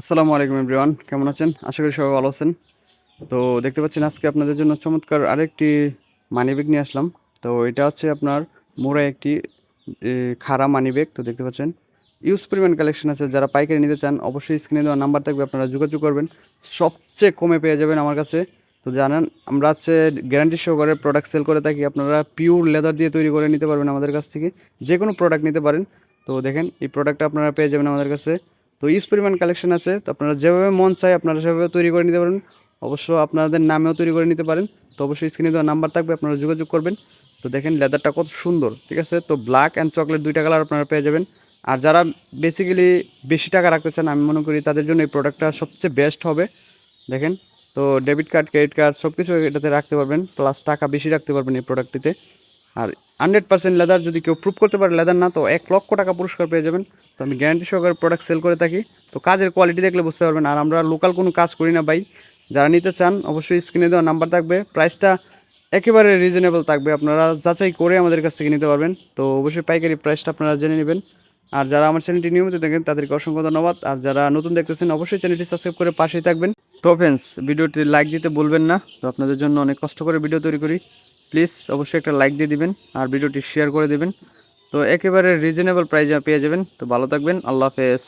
আসসালামু আলাইকুম এভরিওয়ান, কেমন আছেন? আশা করি সবাই ভালো আছেন। তো দেখতে পাচ্ছেন আজকে আপনাদের জন্য চমৎকার আরেকটি মানি ব্যাগ নিয়ে আসলাম। তো এটা হচ্ছে আপনার মোড়া একটি খাড়া মানি ব্যাগ তো দেখতে পাচ্ছেন, ইউজ পরিমাণ কালেকশন আছে। যারা পাইকারি নিতে চান, অবশ্যই স্ক্রিনে দেওয়া নাম্বার থাকবে, আপনারা যোগাযোগ করবেন। সবচেয়ে কমে পেয়ে যাবেন আমার কাছে। তো জানান, আমরা হচ্ছে গ্যারান্টি সহকারে প্রোডাক্ট সেল করে থাকি। আপনারা পিওর লেদার দিয়ে তৈরি করে নিতে পারবেন আমাদের কাছ থেকে। যে কোনো প্রোডাক্ট নিতে পারেন। তো দেখেন, এই প্রোডাক্টটা আপনারা পেয়ে যাবেন আমাদের কাছে। তো ইউজ পরিমাণ কালেকশন আছে। তো আপনারা যেভাবে মন চায় আপনারা সেভাবে তৈরি করে নিতে পারেন। অবশ্য আপনাদের নামেও তৈরি করে নিতে পারেন। তো অবশ্যই স্ক্রিনে দেওয়া নাম্বার থাকবে, আপনারা যোগাযোগ করবেন। তো দেখেন লেদারটা কত সুন্দর, ঠিক আছে? তো ব্ল্যাক অ্যান্ড চকলেট দুইটা কালার আপনারা পেয়ে যাবেন। আর যারা বেসিক্যালি বেশি টাকা রাখতে চান, আমি মনে করি তাদের জন্য এই প্রোডাক্টটা সবচেয়ে বেস্ট হবে। দেখেন, তো ডেবিট কার্ড ক্রেডিট কার্ড সব কিছু এটাতে রাখতে পারবেন। প্লাস টাকা বেশি রাখতে পারবেন এই প্রোডাক্টটিতে আর হান্ড্রেড পার্সেন্ট লেদার যদি কেউ প্রুভ করতে পারে লেদার না, তো এক লক্ষ টাকা পুরস্কার পেয়ে যাবেন। তো আমি গ্যারান্টি সহকারে প্রোডাক্ট সেল করে থাকি। তো কাজের কোয়ালিটি দেখলে বুঝতে পারবেন। আর আমরা লোকাল কোনো কাজ করি না ভাই। যারা নিতে চান, অবশ্যই স্ক্রিনে দেওয়া নাম্বার থাকবে। প্রাইসটা একেবারে রিজনেবল থাকবে। আপনারা যাচাই করে আমাদের কাছ থেকে নিতে পারবেন। তো অবশ্যই পাইকারি প্রাইসটা আপনারা জেনে নেবেন। আর যারা আমার চ্যানেলটি নিয়মিত দেখেন, তাদেরকে অসংখ্য ধন্যবাদ। আর যারা নতুন দেখতেছেন, অবশ্যই চ্যানেলটি সাবস্ক্রাইব করে পাশেই থাকবেন। তো ফ্রেন্ডস ভিডিওটি লাইক দিতে বলবেন না। তো আপনাদের জন্য অনেক কষ্ট করে ভিডিও তৈরি করি। প্লিজ অবশ্যই একটা লাইক দিয়ে দিবেন আর ভিডিওটি শেয়ার করে দেবেন। তো একেবারে রিজনেবল প্রাইজে পেয়ে যাবেন। তো ভালো থাকবেন। আল্লাহ হাফেজ।